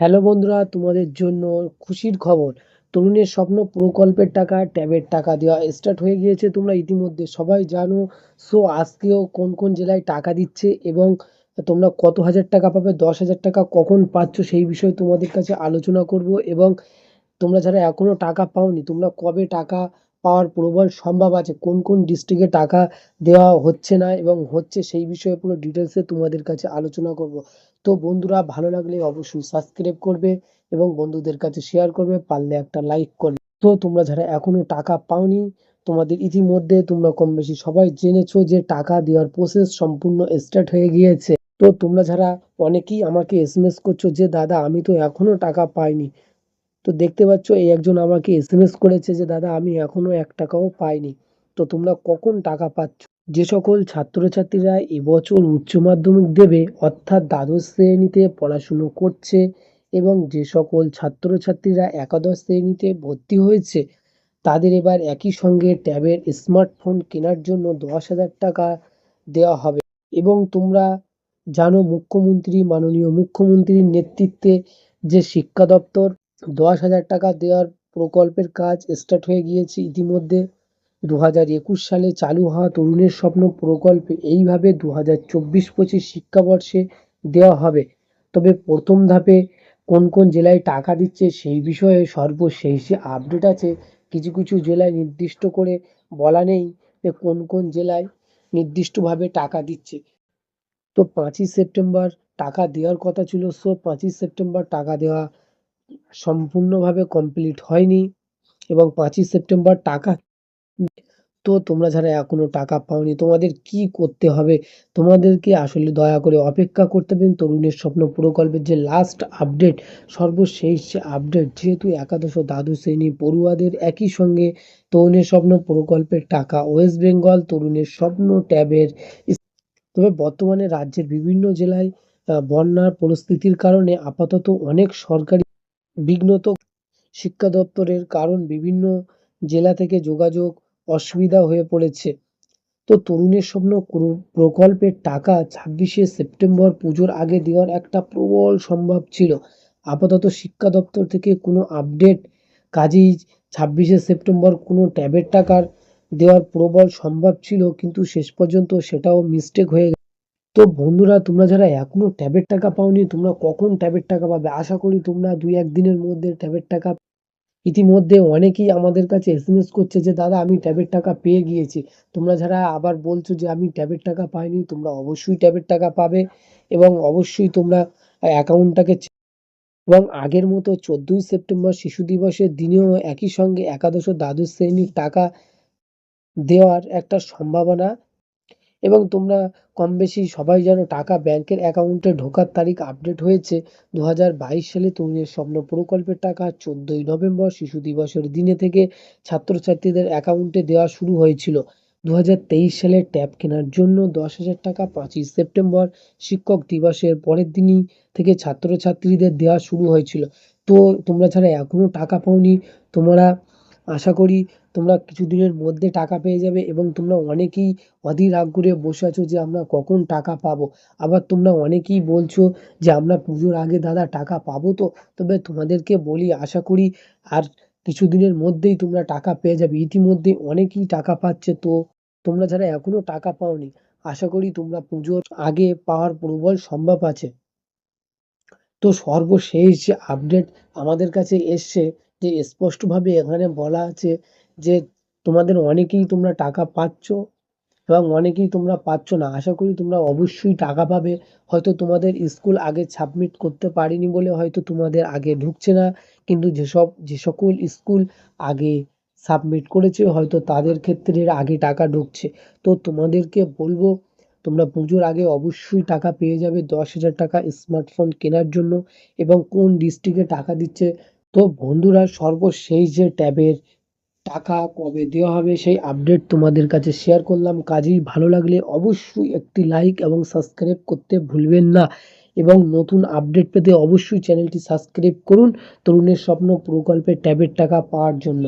Hello বন্ধুরা, তোমাদের জন্য খুশির খবর। তরুণের স্বপ্ন প্রকল্পের টাকা, ট্যাবের টাকা দেওয়া স্টার্ট হয়ে গিয়েছে তোমরা ইতিমধ্যে। সবাই জানো, সো আজকেও কোন কোন জেলায় টাকা দিচ্ছে এবং তোমরা কত হাজার টাকা পাবে, দশ হাজার টাকা কখন পাচ্ছ সেই বিষয়ে তোমাদের কাছে আলোচনা করব এবং তোমরা যারা এখনও টাকা পাওনি, তোমরা কবে টাকা পাওয়ার প্রবল সম্ভব আছে। কোন কোন ডিস্ট্রিক্টে টাকা দেওয়া হচ্ছে না এবং হচ্ছে সেই বিষয়ে পুরো ডিটেলসে তোমাদের কাছে আলোচনা করব। তো বন্ধুরা, ভালো লাগলে অবশ্যই সাবস্ক্রাইব করবে এবং বন্ধুদের কাছে শেয়ার করবে। পারলে একটা লাইক করবে। তো তোমরা যারা এখনও টাকা পাওনি, তোমাদের ইতিমধ্যে তোমরা কম বেশি সবাই জেনেছো যে টাকা দেওয়ার প্রসেস সম্পূর্ণ স্টার্ট হয়ে গিয়েছে। তো তোমরা যারা অনেকেই আমাকে এসএমএস করছ যে, দাদা, আমি তো এখনও টাকা পাইনি। তো দেখতে পাচ্ছ, এই একজন আমাকে এস করেছে যে, দাদা, আমি এখনও এক টাকাও পাইনি। তো তোমরা কখন টাকা পাচ্ছ? যে সকল ছাত্রছাত্রীরা এবছর উচ্চ মাধ্যমিক দেবে, অর্থাৎ দ্বাদশ শ্রেণীতে পড়াশুনো করছে এবং যে সকল ছাত্রছাত্রীরা একাদশ শ্রেণীতে ভর্তি হয়েছে, তাদের এবার একই সঙ্গে ট্যাবের স্মার্টফোন কেনার জন্য দশ হাজার টাকা দেওয়া হবে। এবং তোমরা জানো, মুখ্যমন্ত্রী, মাননীয় মুখ্যমন্ত্রীর নেতৃত্বে যে শিক্ষা দপ্তর দশ হাজার টাকা দেওয়ার প্রকল্পের কাজ স্টার্ট হয়ে গিয়েছে। ইতিমধ্যে দু হাজার একুশ সালে চালু হওয়া তরুণের স্বপ্ন প্রকল্পে এইভাবে দু হাজার চব্বিশ পঁচিশ শিক্ষাবর্ষে দেওয়া হবে। তবে প্রথম ধাপে কোন কোন জেলায় টাকা দিচ্ছে সেই বিষয়ে সর্বশেষে আপডেট আছে। কিছু কিছু জেলায় নির্দিষ্ট করে বলা নেই যে কোন কোন জেলায় নির্দিষ্টভাবে টাকা দিচ্ছে। তো পাঁচই সেপ্টেম্বর টাকা দেওয়ার কথা ছিল। সো পাঁচই সেপ্টেম্বর টাকা দেওয়া সম্পূর্ণভাবে কমপ্লিট হয়নি এবং পাঁচই সেপ্টেম্বর টাকা তো তোমরা যারা এখনও টাকা পাওনি, তোমাদের কি করতে হবে? তোমাদেরকে আসলে দয়া করে অপেক্ষা করতে হবে। তরুণের স্বপ্ন প্রকল্পের যে লাস্ট আপডেট সর্বশেষ আপডেট যেহেতু একাদশ দ্বাদশ শ্রেণি পড়ুয়াদের একই সঙ্গে তরুণের স্বপ্ন প্রকল্পের টাকা ওয়েস্ট বেঙ্গল তরুণের স্বপ্ন ট্যাবের তবে বর্তমানে রাজ্যের বিভিন্ন জেলায় বন্যার পরিস্থিতির কারণে আপাতত অনেক সরকারি বিঘ্নত শিক্ষা দপ্তরের কারণ বিভিন্ন জেলা থেকে যোগাযোগ অসুবিধা হয়ে পড়েছে। তো তরুণের স্বপ্ন প্রকল্পের টাকা ছাব্বিশে সেপ্টেম্বর পুজোর আগে দেওয়ার একটা প্রবল সম্ভব ছিল। আপাতত শিক্ষা দপ্তর থেকে কোনো আপডেট কাজেই ছাব্বিশে সেপ্টেম্বর কোনো ট্যাবের টাকার দেওয়ার প্রবল সম্ভব ছিল, কিন্তু শেষ পর্যন্ত সেটাও মিস্টেক হয়ে তো বন্ধুরা, তোমরা যারা এখনও ট্যাবের টাকা পাওনি, তোমরা কখন ট্যাবের টাকা পাবে? আশা করি তোমরা দুই এক দিনের মধ্যে ট্যাবের টাকা ইতিমধ্যে অনেকেই আমাদের কাছে এসএমএস করছে যে, দাদা, আমি ট্যাবের টাকা পেয়ে গিয়েছি। তোমরা যারা আবার বলছো যে, আমি ট্যাবের টাকা পাইনি, তোমরা অবশ্যই ট্যাবের টাকা পাবে এবং অবশ্যই তোমরা অ্যাকাউন্টটাকে এবং আগের মতো চোদ্দোই সেপ্টেম্বর শিশু দিবসের দিনেও একই সঙ্গে একাদশ দ্বাদশ শ্রেণির টাকা দেওয়ার একটা সম্ভাবনা এবং তোমরা কম বেশি সবাই জানো টাকা ব্যাংকের অ্যাকাউন্টে ঢোকার তারিখ আপডেট হয়েছে। দু বাইশ সালে তরুণের স্বপ্ন প্রকল্পের টাকা চোদ্দই নভেম্বর শিশু দিবসের দিনে থেকে ছাত্রছাত্রীদের অ্যাকাউন্টে দেওয়া শুরু হয়েছিল। দু হাজার তেইশ সালে ট্যাব কেনার জন্য দশ হাজার টাকা পাঁচই সেপ্টেম্বর শিক্ষক দিবসের পরের দিনই থেকে ছাত্রছাত্রীদের দেওয়া শুরু হয়েছিল। তো তোমরা যারা এখনও টাকা পাওনি। তোমরা আশা করি তোমরা কিছুদিনের মধ্যে টাকা পেয়ে যাবে এবং তোমরা অনেকেই অধীর আগ্রহে বসে আছো যে আমরা কখন টাকা পাবো। আবার তোমরা অনেকেই বলছো যে আমরা পুজোর আগে দাদা টাকা পাবো তো, তবে তোমাদেরকে বলি, আশা করি আর কিছুদিনের মধ্যেই তোমরা টাকা পেয়ে যাবে। ইতিমধ্যে অনেকেই টাকা পাচ্ছে তো, তোমরা যারা এখনও টাকা পাওনি, আশা করি তোমরা পুজোর আগে পাওয়ার প্রবল সম্ভব আছে। তো সর্বশেষ যে আপডেট আমাদের কাছে এসছে যে স্পষ্টভাবে এখানে বলা আছে যে তোমাদের অনেকেই তোমরা টাকা পাচ্ছ এবং অনেকেই তোমরা পাচ্ছ না। আশা করি তোমরা অবশ্যই টাকা পাবে। হয়তো তোমাদের স্কুল আগে সাবমিট করতে পারিনি বলে হয়তো তোমাদের আগে ঢুকছে না, কিন্তু যেসব যে সকল স্কুল আগে সাবমিট করেছে হয়তো তাদের ক্ষেত্রে আগে টাকা ঢুকছে। তো তোমাদেরকে বলব, তোমরা পুজোর আগে অবশ্যই টাকা পেয়ে যাবে দশ হাজার টাকা স্মার্টফোন কেনার জন্য এবং কোন ডিস্ট্রিক্টে টাকা দিচ্ছে তো বন্ধুরা, সর্বশেষ যে ট্যাবের টাকা কবে দেওয়া হবে সেই আপডেট তোমাদের কাছে শেয়ার করলাম। কাজেই ভালো লাগলে অবশ্যই একটি লাইক এবং সাবস্ক্রাইব করতে ভুলবেন না। এবং নতুন আপডেট পেতে অবশ্যই চ্যানেলটি সাবস্ক্রাইব করুন তরুণের স্বপ্ন প্রকল্পের ট্যাবের টাকা পাওয়ার জন্য।